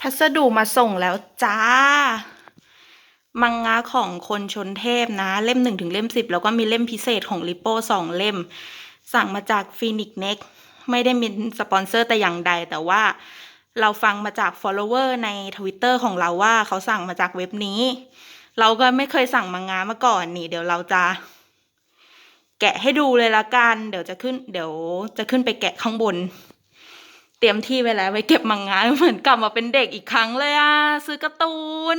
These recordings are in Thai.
พัสดุมาส่งแล้วจ้า มังงะของคนชนเทพนะ เล่มหนึ่งถึงเล่มสิบแล้วก็มีเล่มพิเศษของลิโป้สองเล่ม สั่งมาจากฟีนิกเน็กไม่ได้มีสปอนเซอร์แต่อย่างใด แต่ว่าเราฟังมาจาก follower ในทวิตเตอร์ของเราว่าเขาสั่งมาจากเว็บนี้ เราก็ไม่เคยสั่งมังงะมาก่อนนี่ เดี๋ยวเราจะแกะให้ดูเลยละกัน เดี๋ยวจะขึ้น เดี๋ยวจะขึ้นไปแกะข้างบน เตรียมที่ไว้แล้วไว้เก็บมังงะเหมือนกลับมาเป็นเด็กอีกครั้งเลยอะซื้อการ์ตูน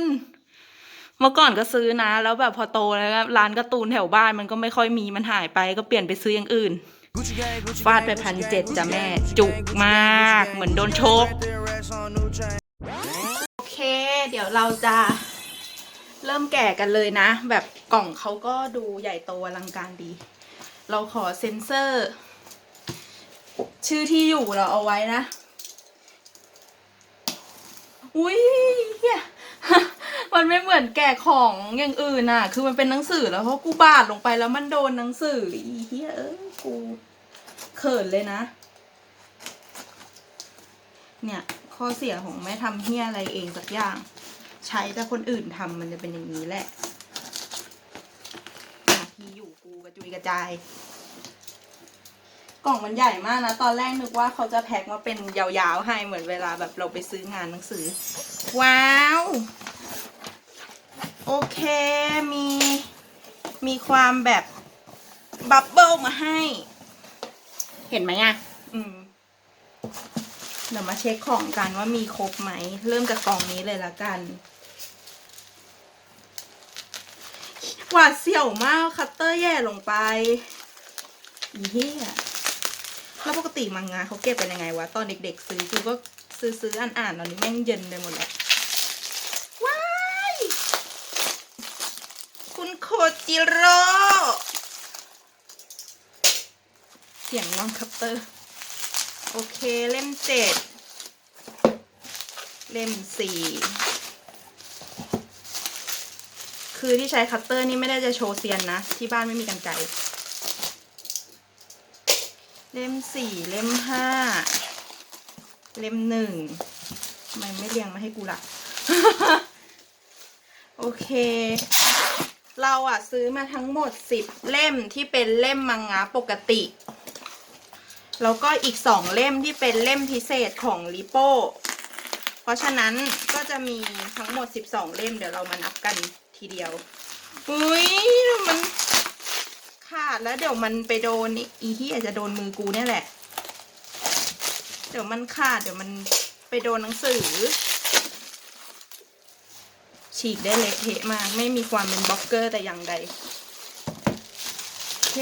เมื่อก่อนก็ซื้อนะ แล้วแบบพอโตแล้วร้านการ์ตูนแถวบ้านมันก็ไม่ค่อยมีมันหายไปก็เปลี่ยนไปซื้ออย่างอื่นฟาดไปพันเจ็ดจ้ะแม่ จุกมาก เหมือนโดนชก โอเค เดี๋ยวเราจะเริ่มแกะกันเลยนะ แบบกล่องเขาก็ดูใหญ่โตอลังการดี เราขอเซ็นเซอร์ ชื่อที่อยู่เราเอาไว้นะ อุ้ยเหี้ยมันไม่เหมือนแกะของอย่างอื่นน่ะ คือมันเป็นหนังสือแล้วเพราะกูบาดลงไปแล้วมันโดนหนังสืออีเหี้ยเอ้ยกูเขินเลยนะ เนี่ย ข้อเสียของไม่ทำเฮียอะไรเองสักอย่าง ใช้แต่คนอื่นทำมันจะเป็นอย่างนี้แหละที่อยู่กูกระจุยกระจาย กล่องมันใหญ่มากนะ ตอนแรกนึกว่าเขาจะแพ็คมาเป็นยาวๆให้เหมือนเวลาแบบเราไปซื้องานหนังสือ ว้าว โอเคมีมีความแบบบับเบิลมาให้ เห็นไหมอะ อืม เดี๋ยวมาเช็คของกันว่ามีครบไหม เริ่มจากกล่องนี้เลยละกันหวาดเสี่ยวมากคัตเตอร์แย่ลงไปอีเหี้ย แล้วปกติมังงะเขาเก็บเป็นยังไงวะ ตอนเด็กๆ ซื้อกูก็ซื้อซื้ออ่านอ่านๆตอนนี้แม่งเย็นไปหมดแล้วว้ายคุณโคจิโร่เสียงน้องคัตเตอร์ โอเคเล่มเจ็ดเล่มสี่คือที่ใช้คัตเตอร์นี่ไม่ได้จะโชว์เซียนนะ ที่บ้านไม่มีกันไกร เล่มสี่เล่มห้าเล่มหนึ่งทำไมไม่เรียงมาให้กูล่ะ โอเค เราอะซื้อมาทั้งหมดสิบเล่มที่เป็นเล่มมังงะปกติ แล้วก็อีกสองเล่มที่เป็นเล่มพิเศษของลิโป้ เพราะฉะนั้นก็จะมีทั้งหมด12เล่มเดี๋ยวเรามานับกันทีเดียว อุ้ยมัน ขาดแล้วเดี๋ยวมันไปโดนอีที่อาจจะโดนมือกูเนี่ยแหละ เดี๋ยวมันขาดเดี๋ยวมันไปโดนหนังสือ ฉีกได้เละเทะมาก ไม่มีความเป็นบล็อกเกอร์แต่อย่างใดโอเค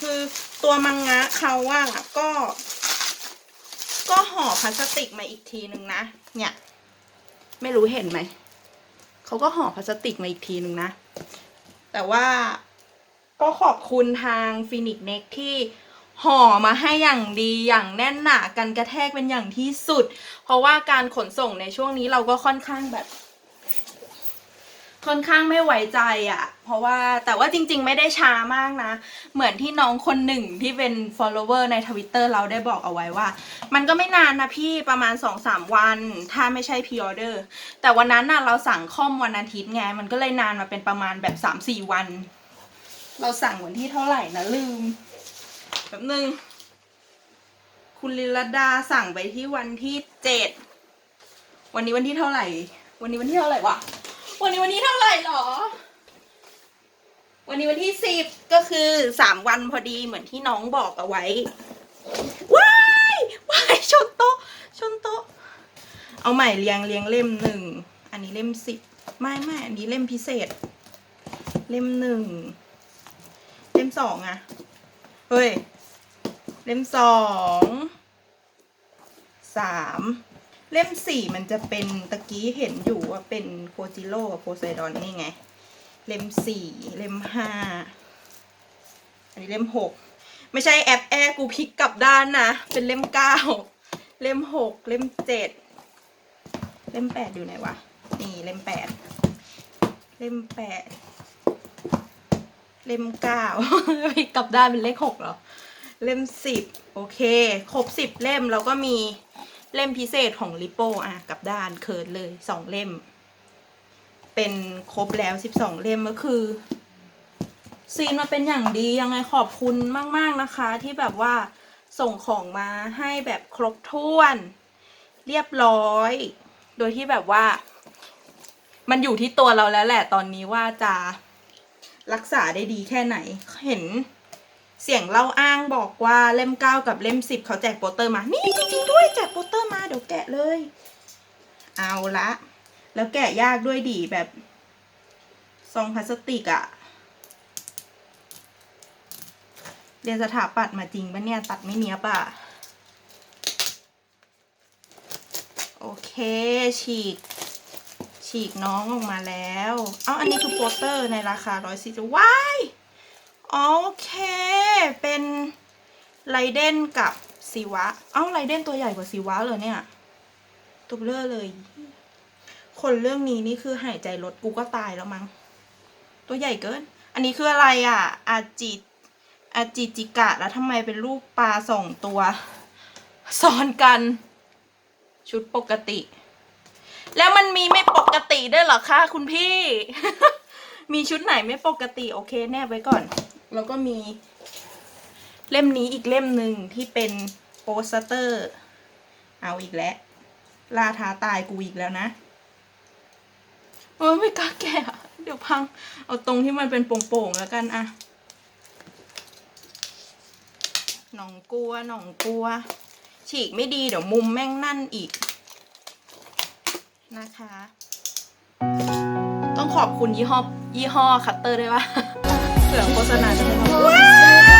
คือตัวมังงะเขาว่าก็ ก็ห่อพลาสติกมาอีกทีหนึ่งนะ เนี่ย ไม่รู้เห็นไหม เขาก็ห่อพลาสติกมาอีกทีหนึ่งนะ แต่ว่า ก็ขอบคุณทางฟินิกเน็กที่ห่อมาให้อย่างดีอย่างแน่นหนากันกระแทกเป็นอย่างที่สุด เพราะว่าการขนส่งในช่วงนี้เราก็ค่อนข้างแบบ ค่อนข้างไม่ไว้ใจอะ่ะ เพราะว่าแต่ว่าจริง ๆ ไม่ได้ช้ามากนะ เหมือนที่น้องคนหนึ่งที่เป็น follower ในทวิตเตอร์เราได้บอกเอาไว้ว่า มันก็ไม่นานนะพี่ประมาณ 2-3 วัน ถ้าไม่ใช่พ r ออเดอร์แต่วันนั้นน่ะเราสั่งคอมวันอาทิตย์ไง มันก็เลยนานมาเป็นประมาณแบบ 3-4 วัน เราสั่งวันที่เท่าไหร่นะลืมแบบนึง คุณลิลดาสั่งไปที่วันที่เจ็ดวันนี้วันที่เท่าไหร่ วันนี้วันที่เท่าไหร่วะวันนี้วันที่เท่าไหร่หรอ วันนี้วันที่สิบก็คือสามวันพอดีเหมือนที่น้องบอกเอาไว้ว้ายว้ายชนโต๊ะชนโต๊ะเอาใหม่เรียงเรียงเล่มหนึ่งอันนี้เล่มสิบไม่ไม่อันนี้เล่มพิเศษ เล่มหนึ่ง สองอะเฮ้ย เล่มสอง สาม เล่มสี่มันจะเป็นตะกี้เห็นอยู่ว่าเป็นโคจิโร่กับโพไซดอนนี่ไง เล่มสี่ เล่มห้า อันนี้เล่มหก ไม่ใช่แอปแอร์กูพลิกกลับด้านนะ เป็นเล่มเก้า เล่มหก เล่มเจ็ด เล่มแปดอยู่ไหนวะ นี่เล่มแปด เล่มแปด เล่มเก้าพลิกกลับด้านเป็นเลขหกเหรอ เล่มสิบโอเค ครบสิบเล่มแล้วก็มีเล่มพิเศษของลิโปอะกลับด้านเคิร์ดเลยสองเล่ม เป็นครบแล้วสิบสองเล่มก็คือ ซีนมาเป็นอย่างดียังไงขอบคุณมาก ๆนะคะ ที่แบบว่าส่งของมาให้แบบครบถ้วน เรียบร้อย โดยที่แบบว่า มันอยู่ที่ตัวเราแล้วแหละตอนนี้ว่าจะ รักษาได้ดีแค่ไหน เห็นเสียงเล่าอ้างบอกว่าเล่มเก้ากับเล่มสิบเขาแจกโปสเตอร์มา นี่จริงๆด้วยแจกโปสเตอร์มาเดี๋ยวแกะเลย เอาละ แล้วแกะยากด้วยดีแบบซองพลาสติกอะเรียนสถาปัตย์มาจริงปะเนี่ยตัดไม่เนี้ยบอะโอเคฉีก ฉีกน้องออกมาแล้ว เอาอันนี้คือโปสเตอร์ในราคาร้อยสี่สิบว้ายโอเค เป็นไรเดนกับซีวะ เอ้าไรเดนตัวใหญ่กว่าซีวะเลยเนี่ยตัวเลอเลย คนเรื่องนี้นี่คือหายใจลดกูก็ตายแล้วมั้ง ตัวใหญ่เกิน อันนี้คืออะไรอะ อาจิอาจิจิกะ แล้วทำไมเป็นรูปปลาสองตัว ซ้อนกัน ชุดปกติ แล้วมันมีไม่ปกติด้วยเหรอคะคุณพี่ มีชุดไหนไม่ปกติโอเค แนบไว้ก่อน แล้วก็มี เล่มนี้อีกเล่มหนึ่งที่เป็นโปสเตอร์ เอาอีกแล้วล่าท้าตายกูอีกแล้วนะเออไม่กล้าแกะอะเดี๋ยวพัง เอาตรงที่มันเป็นโป่งๆแล้วกันอะหนองกลัวหนองกลัว ฉีกไม่ดีเดี๋ยวมุมแม่งนั่นอีก นะคะ ต้องขอบคุณยี่ห้อยี่ห้อคัตเตอร์ด้วยว่าเผื่อโฆษณาจะไม่ทำ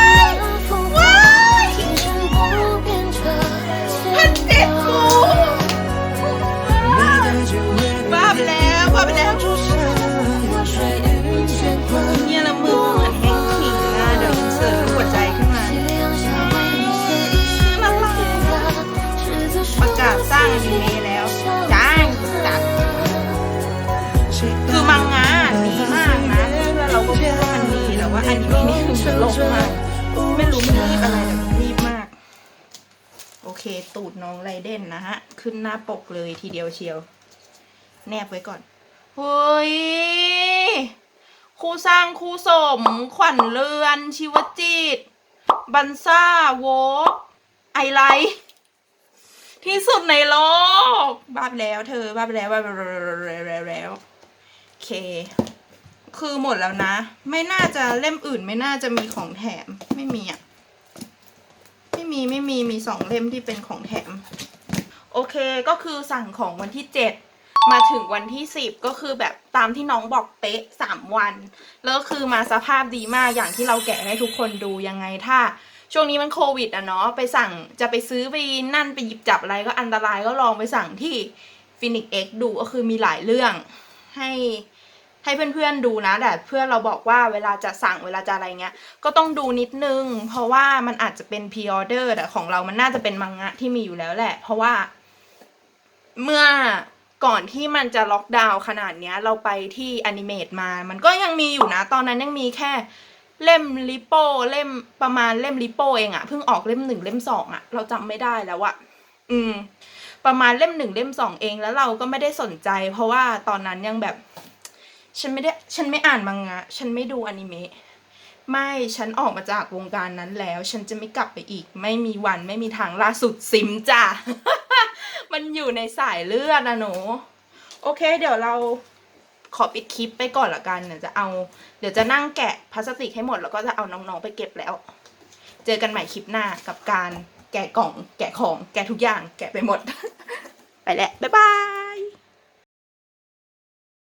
นี้นี่คือมันลงมาก ไม่รู้มันรีบอะไรแต่มันรีบมาก โอเค ตูดน้องไรเด่นนะฮะ ขึ้นหน้าปกเลยทีเดียวเชียว แนบไว้ก่อนเฮ้ยคู่สร้างคู่สม ขวัญเรือน ชีวจิต บันซ่า โวกไอไลท์ที่สุดในโลก บ้าไปแล้วเธอ บ้าไปแล้วบ้าไปแล้วแล้วโอเค คือหมดแล้วนะ ไม่น่าจะเล่มอื่นไม่น่าจะมีของแถมไม่มีอะ ไม่มีไม่มีมีสองเล่มที่เป็นของแถม โอเคก็คือสั่งของวันที่เจ็ดมาถึงวันที่สิบก็คือแบบตามที่น้องบอกเป๊ะสามวัน แล้วคือมาสภาพดีมากอย่างที่เราแกะให้ทุกคนดูยังไงถ้า ช่วงนี้มันโควิดอะเนาะไปสั่งจะไปซื้อไปนั่นไปหยิบจับอะไรก็อันตรายก็ลองไปสั่งที่ฟินิกเอ็กดูก็คือมีหลายเรื่องให้ ให้เพื่อนๆดูนะแต่เพื่อนเราบอกว่าเวลาจะสั่งเวลาจะอะไรเงี้ยก็ต้องดูนิดนึง เพราะว่ามันอาจจะเป็นพ r ออเดอร์แต่ของเรามันน่าจะเป็นมังงะที่มีอยู่แล้วแหละ เพราะว่า เมื่อก่อนที่มันจะล็อกดาวน์ขนาดเนี้ย เราไปที่อนิเมตมา มันก็ยังมีอยู่นะ ตอนนั้นยังมีแค่เล่มลิโป้เล่มประมาณเล่มลิโป้เองอะเพิ่งออกเล่มหนึ่งเล่มสองอะเราจำไม่ได้แล้วอะอืม ประมาณเล่มหนึ่งเล่มสองเองแล้วเราก็ไม่ได้สนใจ เพราะว่าตอนนั้นยังแบบ ฉันไม่ได้ฉันไม่อ่านมังงะ ฉันไม่ดูอนิเมะไม่ฉันออกมาจากวงการนั้นแล้ว ฉันจะไม่กลับไปอีก ไม่มีวันไม่มีทางล่าสุดซิมจ้ะ มันอยู่ในสายเลือดนะหนู โอเค เดี๋ยวเราขอปิดคลิปไปก่อนละกันเดี๋ยวจะเอา เดี๋ยวจะนั่งแกะพลาสติกให้หมดแล้วก็จะเอาน้องๆไปเก็บแล้ว เจอกันใหม่คลิปหน้ากับการแกะกล่อง แกะของ แกะทุกอย่าง แกะไปหมด ไปแล้วบ๊ายบาย